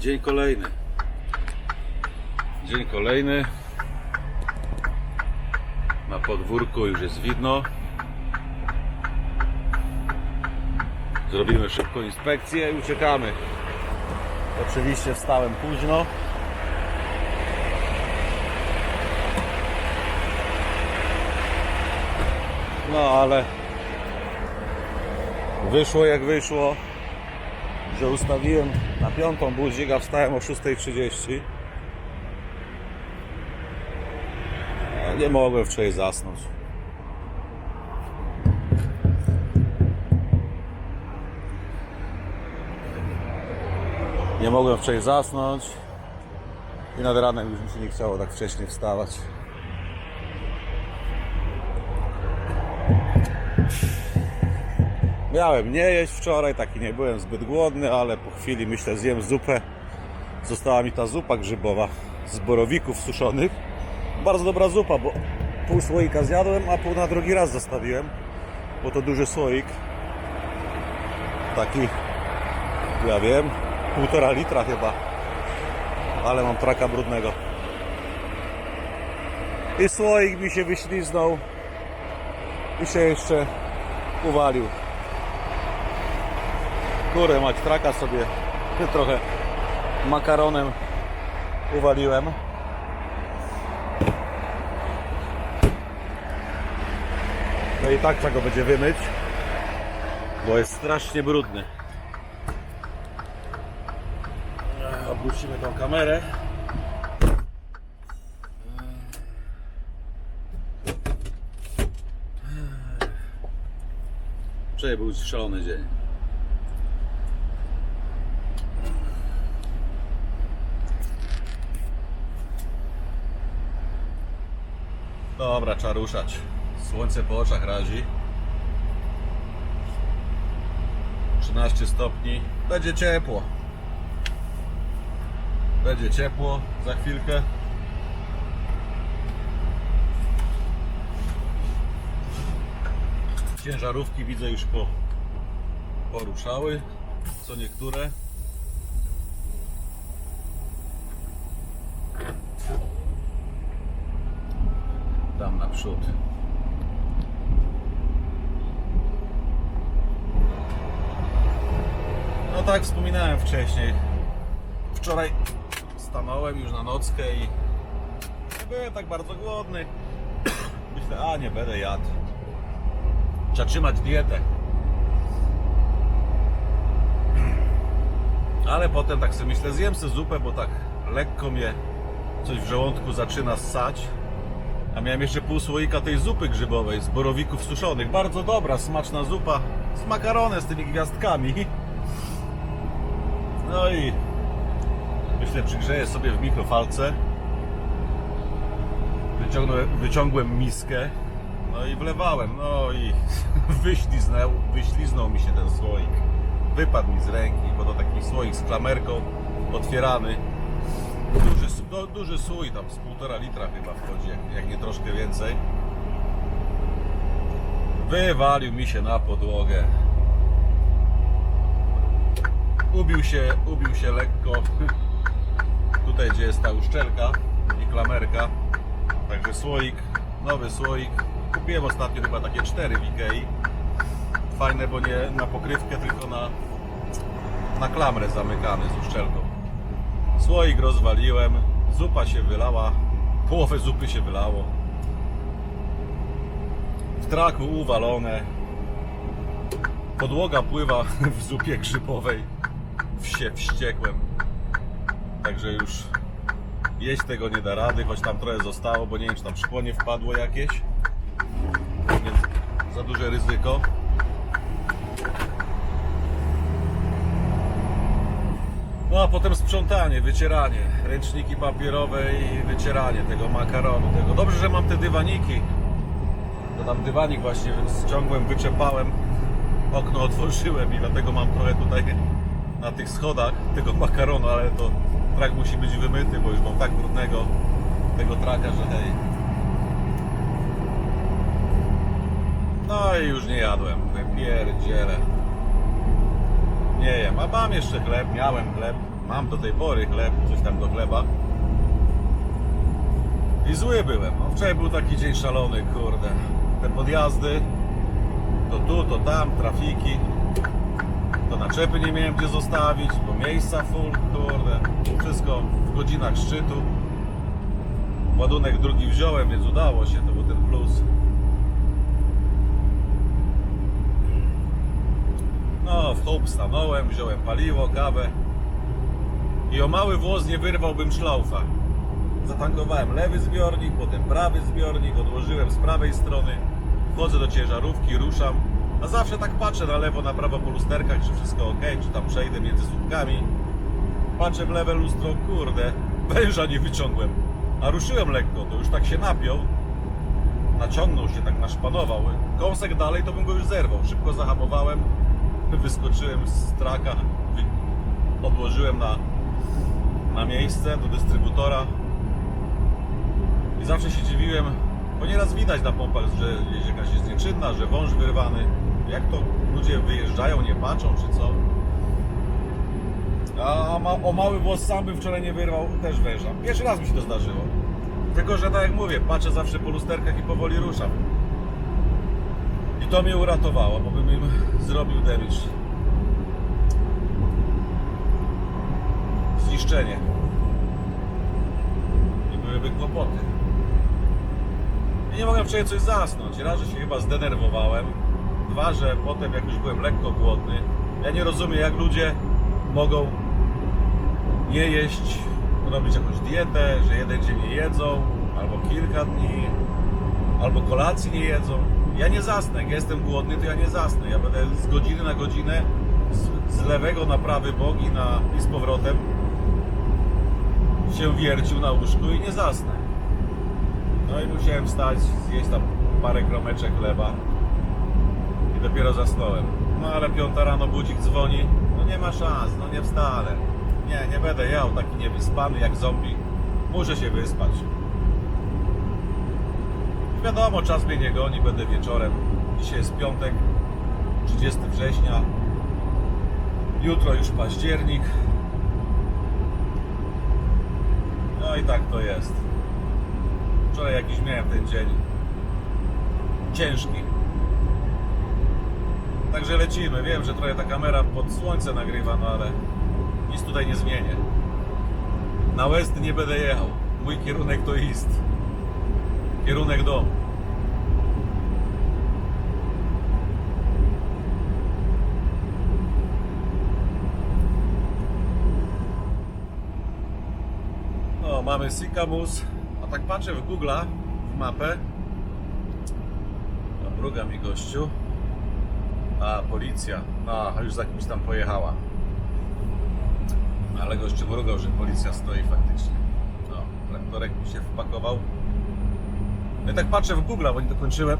Dzień kolejny. Dzień kolejny. Na podwórku już jest widno. Zrobimy szybko inspekcję i uciekamy. Oczywiście wstałem późno. No ale wyszło jak wyszło, że ustawiłem na piątą budzik, a wstałem o 6.30. A Nie mogłem wczoraj zasnąć. Nie mogłem wczoraj zasnąć i nad ranem już mi się nie chciało tak wcześnie wstawać. Miałem nie jeść wczoraj, taki nie byłem zbyt głodny, ale po chwili myślę zjem zupę. Została mi ta zupa grzybowa z borowików suszonych. Bardzo dobra zupa, bo pół słoika zjadłem, a pół na drugi raz zostawiłem, bo to duży słoik. Taki, ja wiem, półtora litra chyba, ale mam traka brudnego. I słoik mi się wyśliznął i się jeszcze uwalił. Kurę mać, traka sobie trochę makaronem uwaliłem. No i tak trzeba go będzie wymyć, bo jest strasznie brudny. Obrócimy tą kamerę. Wczoraj był szalony dzień. Dobra, trzeba ruszać. Słońce po oczach razi. 13 stopni. Będzie ciepło. Będzie ciepło za chwilkę. Ciężarówki widzę już po, poruszały. Co niektóre. Tam naprzód. No tak wspominałem wcześniej. Wczoraj stanąłem już na nockę i nie byłem tak bardzo głodny. Myślę, a nie będę jadł. Trzeba trzymać dietę. Ale potem tak sobie myślę, zjem sobie zupę, bo tak lekko mnie coś w żołądku zaczyna ssać. A miałem jeszcze pół słoika tej zupy grzybowej z borowików suszonych. Bardzo dobra, smaczna zupa z makaronem, z tymi gwiazdkami. No i myślę, przygrzeję sobie w mikrofalce. Wyciągnąłem, wyciągłem miskę. No i wlewałem. No i wyśliznął, wyśliznął mi się ten słoik. Wypadł mi z ręki, bo to taki słoik z klamerką otwierany. Duży, no, duży słój, tam z półtora litra chyba wchodzi, jak, jak nie troszkę więcej. Wywalił mi się na podłogę. Ubił się, ubił się lekko. Tutaj gdzie jest ta uszczelka i klamerka. Także słoik, nowy słoik. Kupiłem ostatnio chyba takie cztery w Ikei. Fajne, bo nie na pokrywkę, tylko na, na klamrę zamykany z uszczelką. Słoik rozwaliłem, zupa się wylała, połowę zupy się wylało. W traku uwalone. Podłoga pływa w zupie grzybowej. Się wściekłem. Także już jeść tego nie da rady, choć tam trochę zostało, bo nie wiem czy tam szkło nie wpadło jakieś. Więc za duże ryzyko. No a potem sprzątanie, wycieranie, ręczniki papierowe i wycieranie tego makaronu. Tego. Dobrze, że mam te dywaniki. To tam dywanik właśnie ściągłem, wyczepałem, okno otworzyłem i dlatego mam trochę tutaj na tych schodach tego makaronu, ale to trak musi być wymyty, bo już mam tak brudnego tego traka, że hej. No i już nie jadłem, pierdziele. Nie jem, a mam jeszcze chleb, miałem chleb, Mam do tej pory chleb, coś tam do chleba. I zły byłem. No, wczoraj był taki dzień szalony, kurde. Te podjazdy, to tu, to tam, trafiki. To naczepy nie miałem gdzie zostawić, bo miejsca full, kurde. Wszystko w godzinach szczytu. Ładunek drugi wziąłem, więc udało się, to był ten plus. No, w stanąłem, wziąłem paliwo, kawę. I o mały włos nie wyrwałbym szlaufa. Zatankowałem lewy zbiornik, potem prawy zbiornik, odłożyłem z prawej strony. Wchodzę do ciężarówki, ruszam. A zawsze tak patrzę na lewo, na prawo po lusterkach, czy wszystko ok, czy tam przejdę między słupkami. Patrzę w lewe lustro, kurde, węża nie wyciągłem. A ruszyłem lekko, to już tak się napiął. Naciągnął się, tak naszpanował. Kąsek dalej, to bym go już zerwał. Szybko zahamowałem, wyskoczyłem z traka, odłożyłem na, na miejsce do dystrybutora. I zawsze się dziwiłem, bo nieraz widać na pompach, że jest jakaś jest nieczynna, że wąż wyrwany. Jak to ludzie wyjeżdżają, nie patrzą, czy co? A ma, o mały włos sam bym wczoraj nie wyrwał, też węża. Pierwszy raz mi się to zdarzyło. Tylko, że tak jak mówię, patrzę zawsze po lusterkach i powoli ruszam. I to mnie uratowało, bo bym im zrobił damage. Zniszczenie. I byłyby kłopoty. I nie mogłem wczoraj coś zasnąć. Raz, że się chyba zdenerwowałem. Dwa, że potem jak już byłem lekko głodny. Ja nie rozumiem jak ludzie mogą nie jeść, robić jakąś dietę, że jeden dzień nie jedzą, albo kilka dni, albo kolacji nie jedzą. Ja nie zasnę, jak ja jestem głodny, to ja nie zasnę. Ja będę z godziny na godzinę z, z lewego na prawy bok i, na, i z powrotem się wiercił na łóżku i nie zasnę. No i musiałem wstać, zjeść tam parę kromeczek chleba i dopiero zasnąłem. No ale piąta rano budzik dzwoni, no nie ma szans, no nie wstanę. Nie, nie będę jał taki niewyspany jak zombie. Muszę się wyspać. Wiadomo, czas mnie nie goni, będę wieczorem. Dzisiaj jest piątek, 30 września. Jutro już październik. No i tak to jest. Wczoraj jakiś miałem ten dzień ciężki. Także lecimy. Wiem, że trochę ta kamera pod słońce nagrywa, no ale nic tutaj nie zmienię. Na West nie będę jechał. Mój kierunek to East. Kierunek domu. No, mamy Sikamus. A tak patrzę w Google'a, w mapę. No, mi gościu. A, policja. No, już za kimś tam pojechała. Ale gościu mrugał, że policja stoi faktycznie. No, traktorek mi się wpakował. No i tak patrzę w Google, bo nie dokończyłem.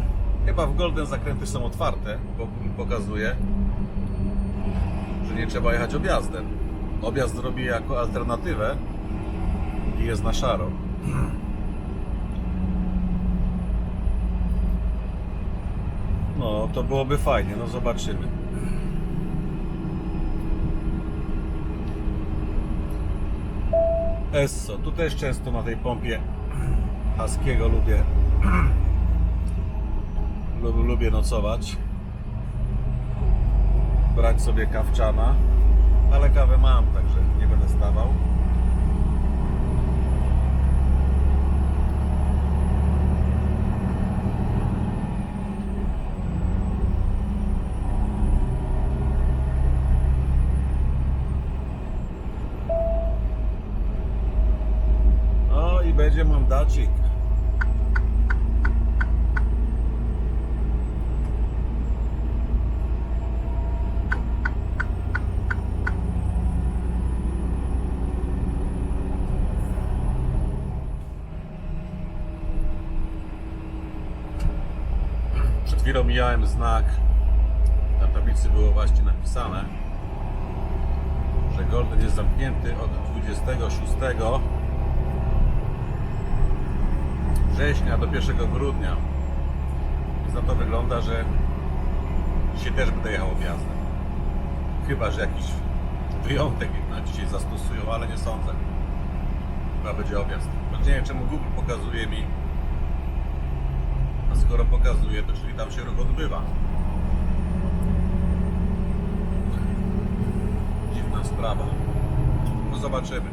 Chyba w Golden zakręty są otwarte, bo pokazuje, że nie trzeba jechać objazdem. Objazd robi jako alternatywę i jest na szaro. No, to byłoby fajnie, no zobaczymy. Esso, tu też często na tej pompie Haskiego lubię. Lub, lubię nocować. Brać sobie kawczana. Ale kawę mam, także nie będę stawał. Będzie mandacik. Przed chwilą mijałem znak. Na tablicy było właśnie napisane, że Golden jest zamknięty od 26 września do 1 grudnia. Więc na to wygląda, że dzisiaj też będę jechał objazdem. Chyba, że jakiś wyjątek na dzisiaj zastosują, ale nie sądzę. Chyba będzie objazd. Nie wiem czemu Google pokazuje mi. Skoro pokazuje, to czyli tam się ruch odbywa. Dziwna sprawa. No zobaczymy.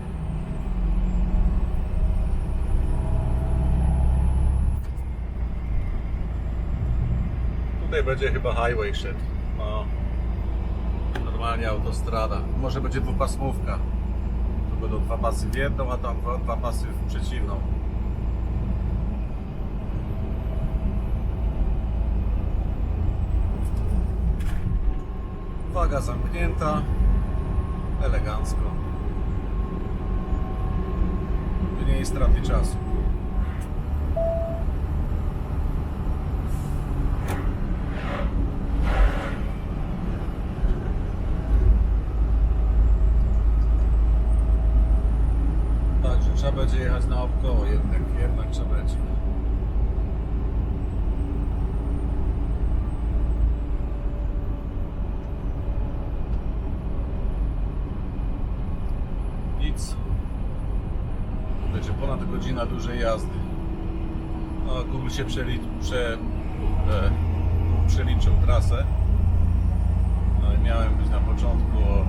Tutaj będzie chyba highway szedł. No. Normalnie autostrada. Może będzie dwupasmówka. Tu będą dwa pasy w jedną, a tam dwa pasy w przeciwną. Waga zamknięta. Elegancko. Mniej straty czasu. Także trzeba będzie jechać naokoło jednak, jednak trzeba będzie. Nic. Będzie ponad godzina dużej jazdy. No, Google się przeli, prze, e, przeliczył trasę. No i miałem być na początku o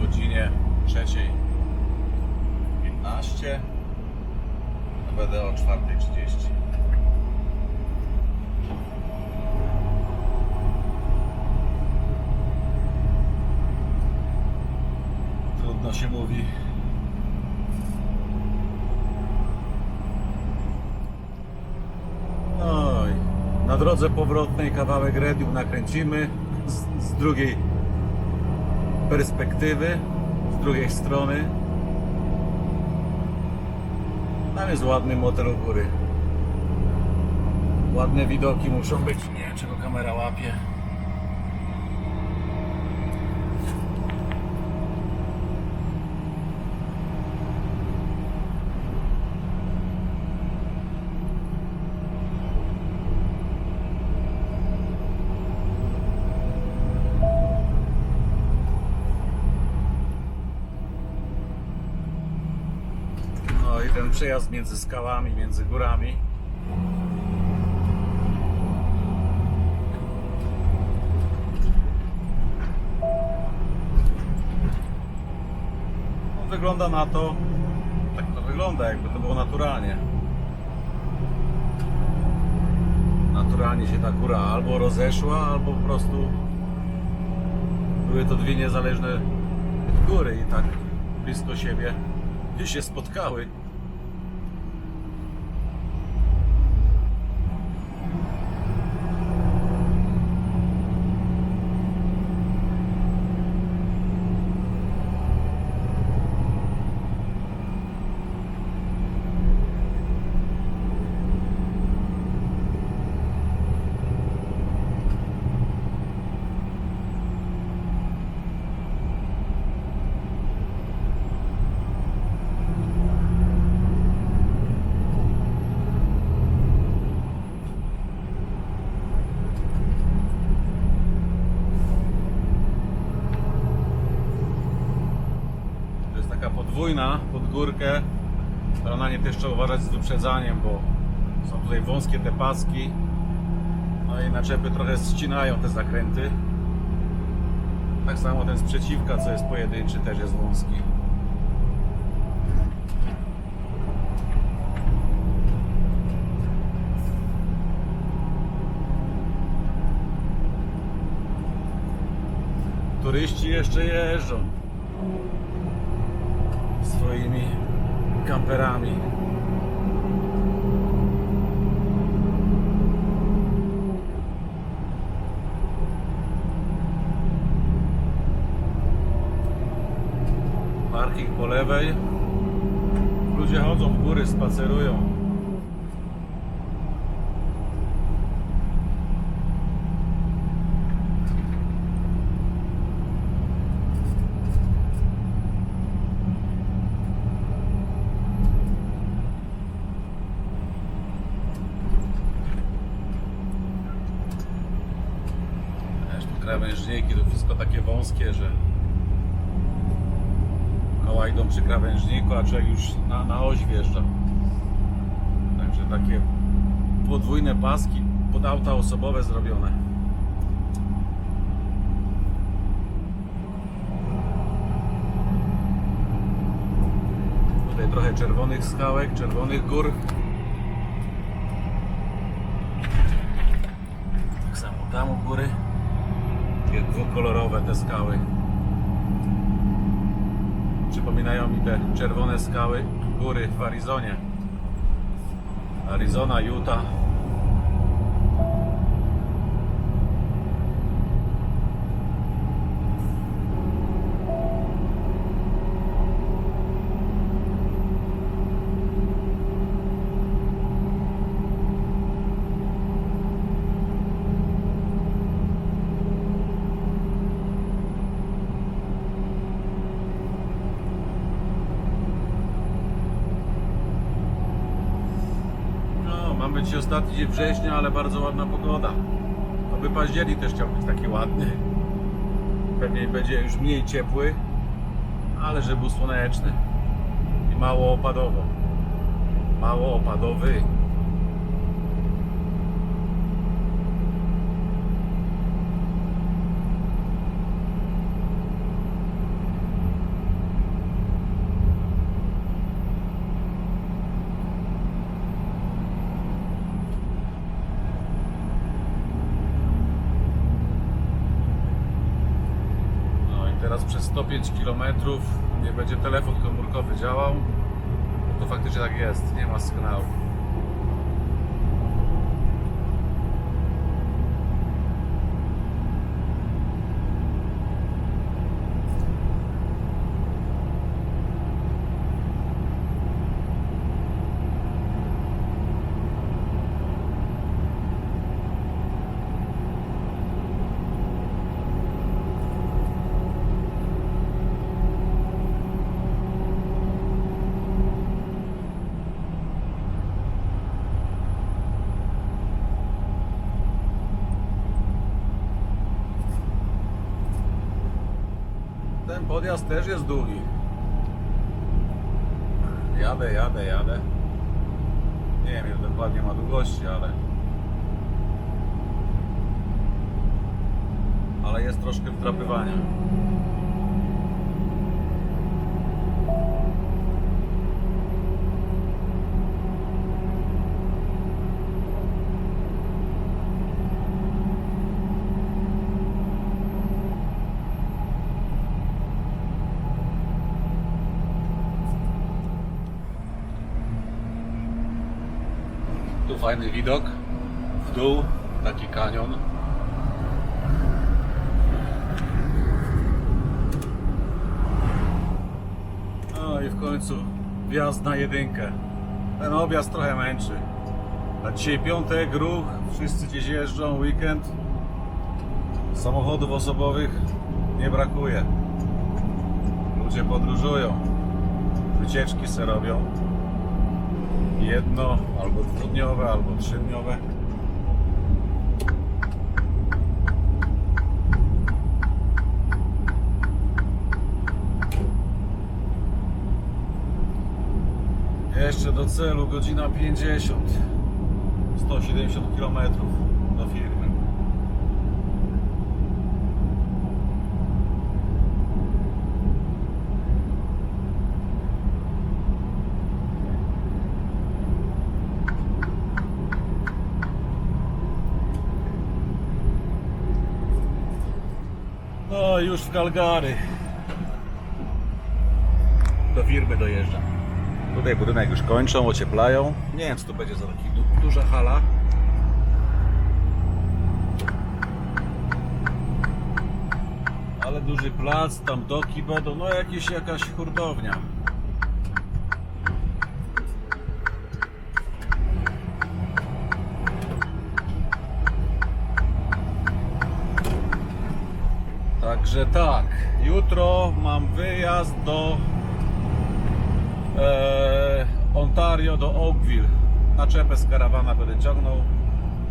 godzinie trzeciej 15 a będę o 4.30 Trudno się mówi Oj, na drodze powrotnej kawałek radium nakręcimy z, z drugiej perspektywy, z drugiej strony tam jest ładny motel u góry. Ładne widoki muszą być. Nie czego kamera łapie. No i przejazd między skałami, między górami. No, wygląda na to, tak to wygląda, jakby to było naturalnie. Naturalnie się ta góra albo rozeszła, albo po prostu były to dwie niezależne góry i tak blisko siebie gdzie się spotkały. To jest taka podwójna pod górkę, ale na nie też trzeba uważać z wyprzedzaniem, bo są tutaj wąskie te paski. No i naczepy trochę ścinają te zakręty. Tak samo ten sprzeciwka, co jest pojedynczy, też jest wąski. Turyści jeszcze jeżdżą kamperami. Parking po lewej. Ludzie chodzą w góry, spacerują. Też tu krawężniki, to wszystko takie wąskie, że idą przy krawężniku, a człowiek już na, na oś wjeżdża. Także takie podwójne paski pod auta osobowe zrobione. Tutaj trochę czerwonych skałek, czerwonych gór. Tak samo tam u góry. Dwukolorowe te skały. Przypominają mi te czerwone skały góry w Arizonie. Arizona, Utah. No, mam być ostatni dzień września, ale bardzo ładna pogoda. Oby październik też chciał być taki ładny. Pewnie będzie już mniej ciepły, ale żeby był słoneczny i mało opadowo. Mało opadowy. 5 km nie będzie telefon komórkowy działał, to faktycznie tak jest, nie ma sygnału. Podjazd też jest długi. Jadę, jadę, jadę. Nie wiem ile dokładnie ma długości, ale... Ale jest troszkę wdrapywania. Tu fajny widok. W dół taki kanion. No i w końcu wjazd na jedynkę. Ten objazd trochę męczy. Na dzisiaj piątek, ruch, wszyscy gdzieś jeżdżą, weekend. Samochodów osobowych nie brakuje. Ludzie podróżują. Wycieczki se robią jedno, albo dwudniowe, albo trzydniowe. Jeszcze do celu godzina 50. 170 km do firmy. No już w Calgary. Do firmy dojeżdżam. Tutaj budynek już kończą, ocieplają. Nie wiem, czy to będzie za taki du- duża hala. Ale duży plac, tam doki będą, no jakieś, jakaś hurtownia. Także tak, jutro mam wyjazd do e, Ontario, do Oakville. Naczepę z karawana będę ciągnął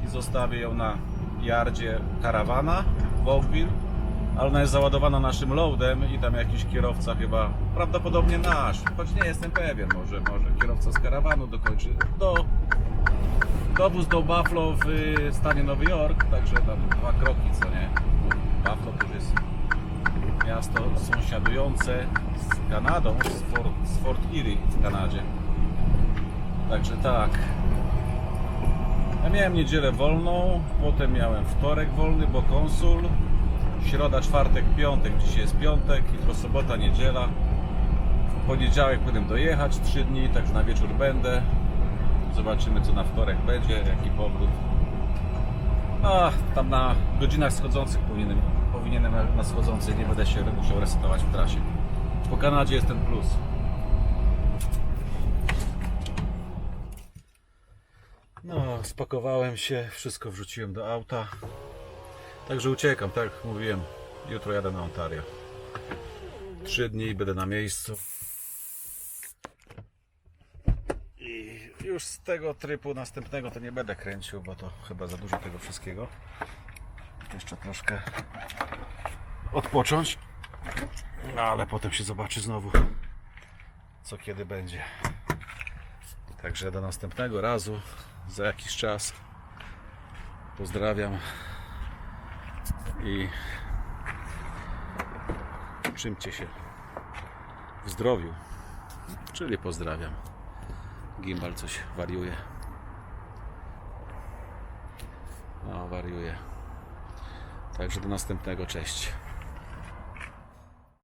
i zostawię ją na yardzie karawana w Oakville. ale ona jest załadowana naszym loadem i tam jakiś kierowca chyba, prawdopodobnie nasz, choć nie jestem pewien, może, może kierowca z karawanu dokończy do dowóz do Buffalo w stanie Nowy Jork, także tam dwa kroki, co nie? To jest miasto sąsiadujące z Kanadą, z Fort, z Fort Erie w Kanadzie. Także tak. Ja miałem niedzielę wolną, potem miałem wtorek wolny, bo konsul. Środa, czwartek, piątek, dzisiaj jest piątek, jutro sobota, niedziela. W poniedziałek potem dojechać 3 dni, także na wieczór będę. Zobaczymy co na wtorek będzie, jaki powrót. A tam na godzinach schodzących powinienem, powinienem na schodzących nie będę się musiał resetować w trasie. Po Kanadzie jest ten plus. No, spakowałem się, wszystko wrzuciłem do auta. Także uciekam, tak jak mówiłem. Jutro jadę na Ontario. Trzy dni będę na miejscu. I już z tego trybu następnego to nie będę kręcił, bo to chyba za dużo tego wszystkiego. Jeszcze troszkę odpocząć. No, ale potem się zobaczy znowu, co kiedy będzie. Także do następnego razu, za jakiś czas. Pozdrawiam i trzymcie się w zdrowiu, czyli pozdrawiam. Gimbal coś wariuje. No, wariuje. Także do następnego, cześć.